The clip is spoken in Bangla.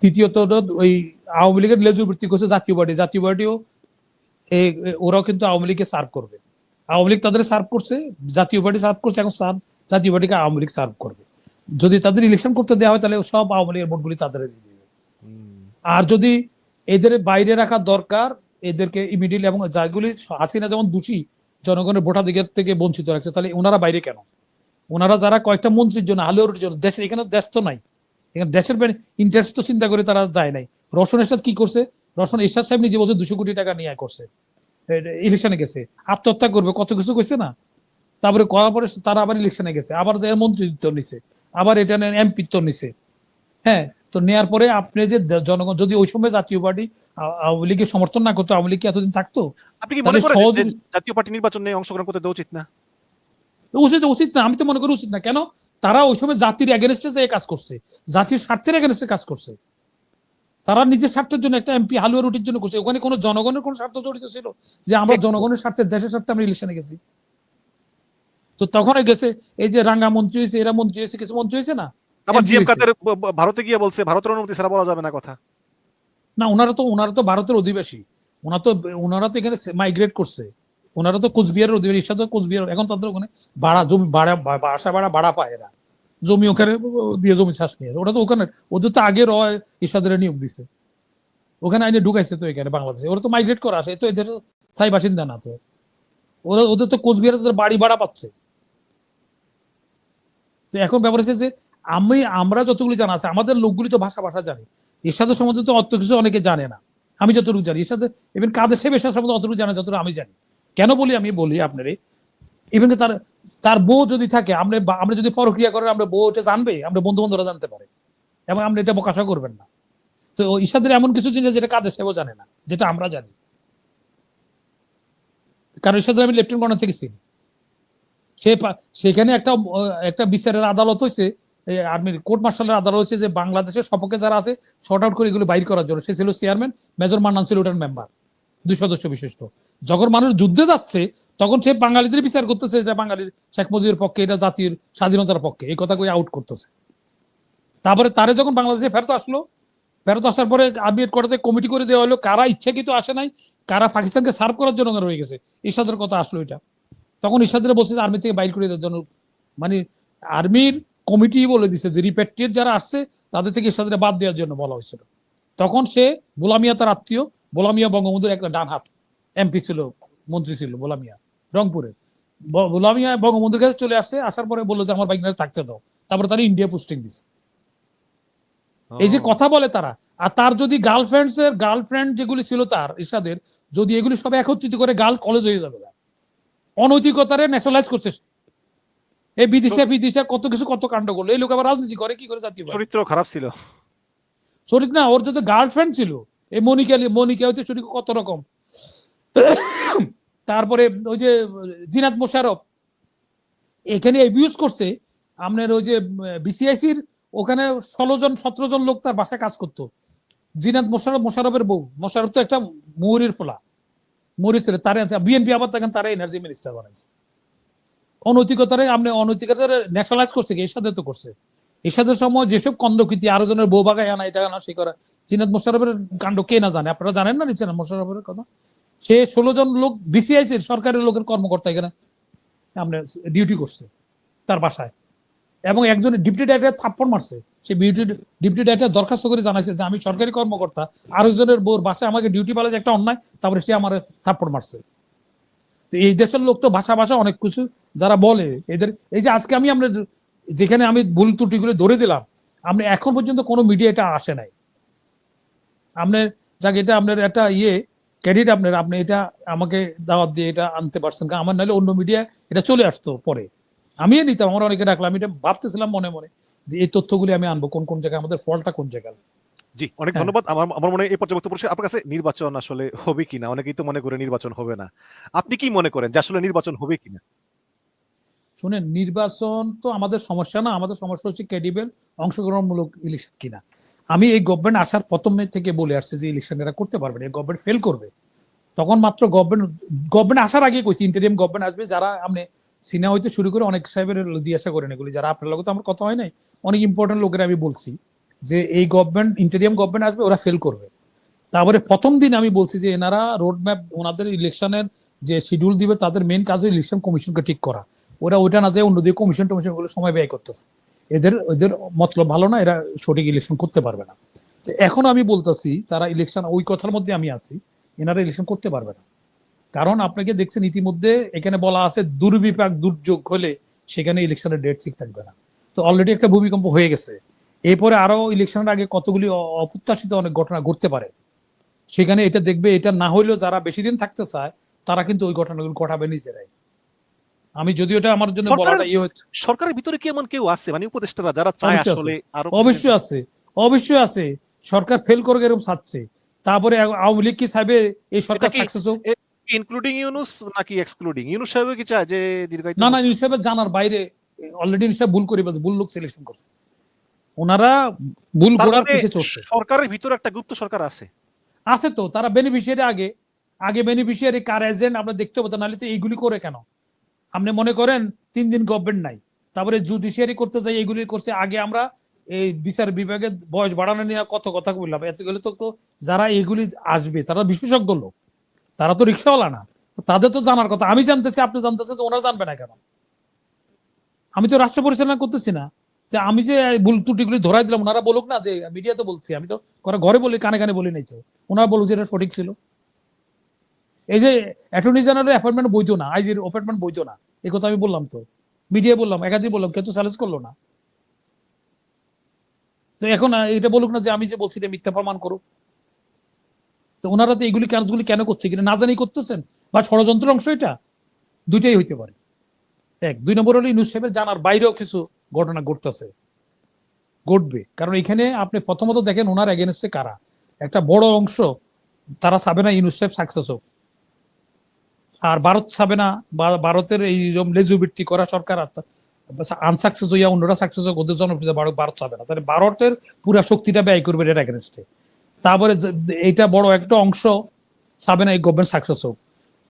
দ্বিতীয়ত ওই আওয়ামী লীগের লেজুর বৃত্তি করছে জাতীয় পার্টি। জাতীয় পার্টিও এই ওরাও কিন্তু আওয়ামী লীগকে সার্ভ করবে। আওয়ামী লীগ তাদের সার্ভ করছে জাতীয় পার্টি সার্ভ করছে এখন সার্ভ জাতীয় পার্টিকে আওয়ামী লীগ সার্ভ করবে। যদি তাদের ইলেকশন করতে দেওয়া হয় তাহলে সব আওয়ামী লীগের ভোটগুলি তাদের দিয়ে দিবে। আর যদি এদের বাইরে রাখা দরকার এদেরকে ইমিডিয়েটলি এবং যাগুলি হাসিনা যেমন দোষী জনগণের ভোটাধিকার থেকে বঞ্চিত রাখছে তাহলে ওনারা বাইরে কেন? ওনারা যারা কয়েকটা মন্ত্রীর জন্য আলোর জন্য দেশের এখানে দেশ তো নাই। এখানে দেশের ইন্টারেস্ট তো চিন্তা করে তারা যায় নাই। রসন এরশাদ কি করছে? রসন এরশাদ সাহেব নিজে বলছে দুশো কোটি টাকা নিয়ে করছে। ইলেকশনে গেছে। আত্মহত্যা করবে কত কিছু কইছে না? তারপরে করার পরে তারা আবার ইলেকশনে গেছে। আবার যে মন্ত্রিত্ব নিছে আবার এটা এমপিত্ব নিছে। হ্যাঁ তো নেয়ার পরে আপনি যে জনগণ যদি ওই সময় জাতীয় পার্টি আওয়ামী লীগের সমর্থন না করতো আওয়ামী লীগ কি এতদিন থাকতো? আপনি কি মনে করেন জাতীয় পার্টি নির্বাচনে অংশগ্রহণ করতে দেওয়া উচিত না? উচিত উচিত না আমি তো মনে করি উচিত না। কেন? তারা ওই সময় জাতির এগেনস্টে যে কাজ করছে জাতির স্বার্থের এগেনস্টে কাজ করছে। তারা নিজের স্বার্থের জন্য একটা এমপি হালুয়া রুটির জন্য করছে। ওখানে কোনো জনগণের কোনো স্বার্থ জড়িত ছিল যে আমরা জনগণের স্বার্থে দেশের স্বার্থে আমরা ইলেকশনে গেছি। তো তখন গেছে এই যে রাঙ্গা মন্ত্রী হয়েছে এরা মন্ত্রী হয়েছে কিছু মন্ত্রী হয়েছে না? আবার জিএম কাদের ভারতে গিয়ে বলছে ভারতের অনুমতি ছাড়া বলা যাবে না কথা। না ওনারা তো ওনারা তো ভারতের অধিবাসী। ওনারা তো ওনারা তো এখানে মাইগ্রেট করছে। ওনারা তো কোচবিহারের অধিবাসী সাথে কোচবিহার এখন তাদের ওখানে ভাড়া জমি ভাড়া বাসা ভাড়া ভাড়া পায় এরা। জমি ওখানে দিয়ে জমি চাষ নিয়ে ওটা তো ওখানে ওদের তো আগে রয় ইসাদের নিয়োগ দিছে। ওখানে আইনে ঢুকাইছে তো এখানে বাংলাদেশে। ওরা তো মাইগ্রেট করা আসে। তো এদের স্থায়ী বাসিন্দা না তো। ওরা ওদের তো কোচবিহারে তাদের বাড়ি ভাড়া পাচ্ছে। তো এখন ব্যাপার হচ্ছে যে, আমি আমরা যতগুলি জানা আছে, আমাদের লোকগুলি তো ভাষা ভাষা জানে। এরশাদের সম্বন্ধে তো অত কিছু অনেকে জানে না। আমি যতটুকু জানি এর সাথে ইভেন কাদের সে বেশার সম্বন্ধে অতটুকু জানে যতটুকু আমি জানি। কেন বলি আমি? বলি আপনারে ইভেন তার তার বউ যদি থাকে, আমরা আমরা যদি প্রক্রিয়া করেন, আমরা বউ এটা জানবে, আমরা বন্ধু বান্ধবরা জানতে পারে। এবং আপনি এটা প্রকাশও করবেন না। তো ঈশাদের এমন কিছু জিনিস যেটা কাদের সেও জানে না, যেটা আমরা জানি। কারণ ঈশাদের আমি লেফটেন্যান্ট কর্নার থেকে চিনি। সে সেখানে একটা একটা বিচারের আদালত হয়েছে আর্মির কোর্ট মার্শালের আদালত হয়েছে যে বাংলাদেশের সপক্ষে যারা আছে, শর্ট আউট করে এগুলো বাইর করার জন্য। সে ছিল চেয়ারম্যান, মেজর মান্নান ছিল ওটার মেম্বার। দুই সদস্য বিশিষ্ট। যখন মানুষ যুদ্ধে যাচ্ছে, তখন সে বাঙালিদের বিচার করতেছে, এটা বাঙালির শেখ মুজিবের পক্ষে, এটা জাতির স্বাধীনতার পক্ষে, এই কথা কই আউট করতেছে। তারপরে তারে যখন বাংলাদেশে ফেরত আসলো, ফেরত আসার পরে আর্মি হেডকোয়ার্টারে কমিটি করে দেওয়া হলো, কারা ইচ্ছাকৃত আসে নাই, কারা পাকিস্তানকে সার্ভ করার জন্য রয়ে গেছে ইসাদের কথা আসলো এটা। তখন ইসাদের বসে আর্মি থেকে বাইর করে দেওয়ার জন্য মানে আর্মির কমিটি বলে দিছে যে রিপেট্রিয়েট যারা আসছে, তাদের থেকে ইসাদের বাদ দেওয়ার জন্য বলা হয়েছিল। তখন সে বোলামিয়া তার আত্মীয় বোলামিয়া বঙ্গবন্ধুর একটা ডান হাত এমপি ছিল মন্ত্রী ছিল বোলামিয়া রংপুরের। ব- বোলামিয়া বঙ্গবন্ধুর কাছে চলে আসছে আসার পরে বলল যে আমার বাইক থাকতে দাও। তারপরে তারা ইন্ডিয়া পোস্টিং দিছে। এই যে কথা বলে তারা আর তার যদি গার্লফ্রেন্ডস এর গার্লফ্রেন্ড যেগুলি ছিল তার ইসাদের যদি এগুলি সব একত্রিত করে গার্ল কলেজ হয়ে যাবে অনৈতিকতারে ন্যাশনালাইজ করছে। এই বিদেশে বিদেশে কত কিছু কত কাণ্ড করল। এই লোক আবার রাজনীতি করে কি করে জাতীয় চরিত্র খারাপ ছিল। শরীর না ওর যদি গার্লফ্রেন্ড ছিল এই মনিকা মনিকা হচ্ছে শরীর কত রকম? তারপরে ওই যে জিনাত মোশারফ এখানে অ্যাবিউজ করছে, আপনার ওই যে বিসিআইসির ওখানে ষোলো জন, সতেরো জন লোক তার বাসায় কাজ করতো। জিনাত মোশারফ মোশারফের বউ। মোশারফ তো একটা মৌরির ফোলা মৌরি ছেলে তারে বিএনপি আবার তখন তারা এনার্জি মিনিস্টার বানাইছে। অনৈতিকতারে, আপনি অনৈতিকতারে ন্যাশনালাইজ করছে, এর সাথে তো করছে। এরশাদের সময় যেসব কন্দকৃতি আরও জনের বউ বাগায় আনা, এটা আনা সে করা। চিনাত মোশারফের কাণ্ড কে না জানে? আপনারা জানেন না চিনাত মোশারফের কথা? সে ষোলো জন লোক বিসিআইসি সরকারের লোকের কর্মকর্তা এখানে আপনার ডিউটি করছে তার বাসায়। এবং একজন ডিপটি ডাইরেক্টর থাপ্পড় মারছে। সে বিউটি ডিপটি ডাইরেক্টর দরখাস্ত করে জানাইছে যে, আমি সরকারি কর্মকর্তা আরেকজনের বউর বাসায় আমাকে ডিউটি পালে একটা অন্যায়, তারপরে সে আমার থাপ্পড় মারছে। তো এই দেশের লোক তো ভাষা ভাষা অনেক কিছু যারা বলে, এদের এই যে আজকে আমি আমরা যেখানে আমি ভুল ত্রুটিগুলো ধরে দিলাম আপনি এখন পর্যন্ত কোনো মিডিয়া এটা আসে নাই। আপনার যাক এটা আপনার একটা ইয়ে ক্রেডিট আপনার আপনি এটা আমাকে দাওয়াত দিয়ে এটা আনতে পারছেন আমার নাহলে অন্য মিডিয়া এটা চলে আসতো পরে। আমিও নিতাম আমার অনেকে ডাকলাম আমি এটা ভাবতেছিলাম মনে মনে যে এই তথ্যগুলি আমি আনব কোন কোন জায়গায় আমাদের ফলটা কোন জায়গায় জি অনেক হ্যাঁ। ধন্যবাদ। আমার আমার মনে হয় এই বক্তব্য শেষ। আপনার কাছে নির্বাচন আসলে হবে কিনা? অনেকেই তো মনে করে নির্বাচন হবে না। আপনি কি মনে করেন যে আসলে নির্বাচন হবে কিনা? শুনেন, নির্বাচন তো আমাদের সমস্যা না, আমাদের সমস্যা হচ্ছে ক্রেডিবল অংশগ্রহণমূলক ইলেকশন কিনা। আমি এই গভর্নমেন্ট আসার প্রথমে থেকে বলে আসছে যে ইলেকশন এরা করতে পারবে না, এই গভর্নমেন্ট ফেল করবে। তখন মাত্র গভর্নমেন্ট গভর্নমেন্ট আসার আগে কইছি ইন্টারিয়াম গভর্নমেন্ট আসবে, যারা আপনি সিনেমা হইতে শুরু করে অনেক সাহেবের জিজ্ঞাসা করেন এগুলি, যারা আপনার লোক তো আমার কথা হয় নাই, অনেক ইম্পর্টেন্ট লোকের আমি বলছি যে এই গভর্নমেন্ট ইন্টেরিয়াম গভর্নমেন্ট আসবে, ওরা ফেল করবে। তারপরে প্রথম দিন আমি বলছি যে এনারা রোড ম্যাপ ওনাদের ইলেকশনের যে শিডিউল দিবে, তাদের মেন কাজ ইলেকশন কমিশনকে ঠিক করা। ওরা ওইটা না যায় অন্যদিকে কমিশন টমিশনগুলো সময় ব্যয় করতেছে। এদের, ওদের মতলব ভালো না, এরা সঠিক ইলেকশন করতে পারবে না। তো এখন আমি বলতেছি তারা ইলেকশন ওই কথার মধ্যে আমি আছি, এনারা ইলেকশন করতে পারবে না। কারণ আপনাকে দেখছেন ইতিমধ্যে এখানে বলা আছে, দুর্বিপাক, দুর্যোগ হলে সেখানে ইলেকশনের ডেট ঠিক থাকবে না। তো অলরেডি একটা ভূমিকম্প হয়ে গেছে। এরপরে আরও ইলেকশনের আগে কতগুলি অপ্রত্যাশিত অনেক ঘটনা ঘটতে পারে। সেখানে এটা দেখবে, এটা না হইলেও যারা বেশি দিন থাকতে চায়, তারা কিন্তু ওই ঘটনাগুলো ঘটাবে নিজেরাই। আমি যদি ওটা আমার জন্য বলাটা ইয়ে হচ্ছে। সরকারের ভিতরে কি এমন কেউ আছে? মানে উপদেষ্টারা যারা চায় আসলে আরও অবশ্যই আছে। অবশ্যই আছে। সরকার ফেল করে এরকম চাচ্ছে তারপরে আওয়ামী লীগ কি চাইবে এই সরকার সাকসেস হোক? ইনক্লুডিং ইউনুস নাকি এক্সক্লুডিং ইউনুস সাহেব কি চায় যে দীর্ঘায়িত না না হিসেবে জানার বাইরে অলরেডি হিসাব ভুল করে ফেলছে ভুল লোক সিলেকশন করছে। ওনারা ভুল মানে পিছে চড়ছে। সরকারের ভিতরে একটা গুপ্ত সরকার আছে। আছে তো তারা বেনিফিশিয়ারি আগে। আগে বেনিফিশিয়ারি কার এজেন্ট আমরা দেখতে পেতাম নাহলে তো এইগুলি করে কেন? আপনি মনে করেন তিন দিন গভর্নমেন্ট নাই। তারপরে জুডিশিয়ারি করতে যাই, এগুলি করছে, আগে আমরা এই বিচার বিভাগের বয়স বাড়ানো নিয়ে কত কথা বললাম। এত গেলে তো যারা এইগুলি আসবে, তারা বিশেষজ্ঞ লোক। তারা তো রিক্সাওয়ালা না। তাদের তো জানার কথা। আমি জানতেছি, আপনি জানতেছেন, তো ওনারা জানবে না কেন? আমি তো রাষ্ট্র পরিচালনা করতেছি না। যে আমি যে ভুল ত্রুটিগুলি ধরাই দিলাম, ওনারা বলুক না যে মিডিয়া তো বলছি। আমি তো ঘরে বলি, কানে কানে বলি নাই তো। ওনারা বলুক যে এটা সঠিক ছিল। এই যে অ্যাটর্নি জেনারেল অ্যাপয়েন্টমেন্ট বৈধ না আইজির অ্যাপয়েন্টমেন্ট বৈধ না, এই কথা আমি বললাম তো। মিডিয়া বললাম, একাধিক বললাম, কেউ তো চ্যালেঞ্জ করল না। তো এখন এটা বলুক না যে আমি যে বলছি মিথ্যা প্রমাণ করুক। তো ওনারা তো এইগুলি কাজগুলি কেন করছে? কিনা না জানি করতেছেন, বা ষড়যন্ত্রের অংশ এটা? দুইটাই হইতে পারে। এক, দুই নম্বর হলো ইউনুস সাহেবের জানার বাইরেও কিছু ঘটনা ঘটতেছে। ঘটবে। কারণ এখানে আপনি প্রথমত দেখেন ওনার এগেনস্টে কারা? একটা বড় অংশ, তারা চাবে না ইউনুস সাহেব সাকসেস হোক। আর ভারত চাবে না ভারতের এই লেজুবৃত্তি করা সরকার আর আনসাকসেস হইয়া অন্যরা সাকসেস হোক, ওদের জনপ্রিয়তা ভারত ভারত চাবে না। তাহলে ভারতের পুরা শক্তিটা ব্যয় করবে এটা এগেনস্টে তারপরে এইটা বড় একটা অংশ চাবে না এই গভর্নমেন্ট সাকসেস হোক।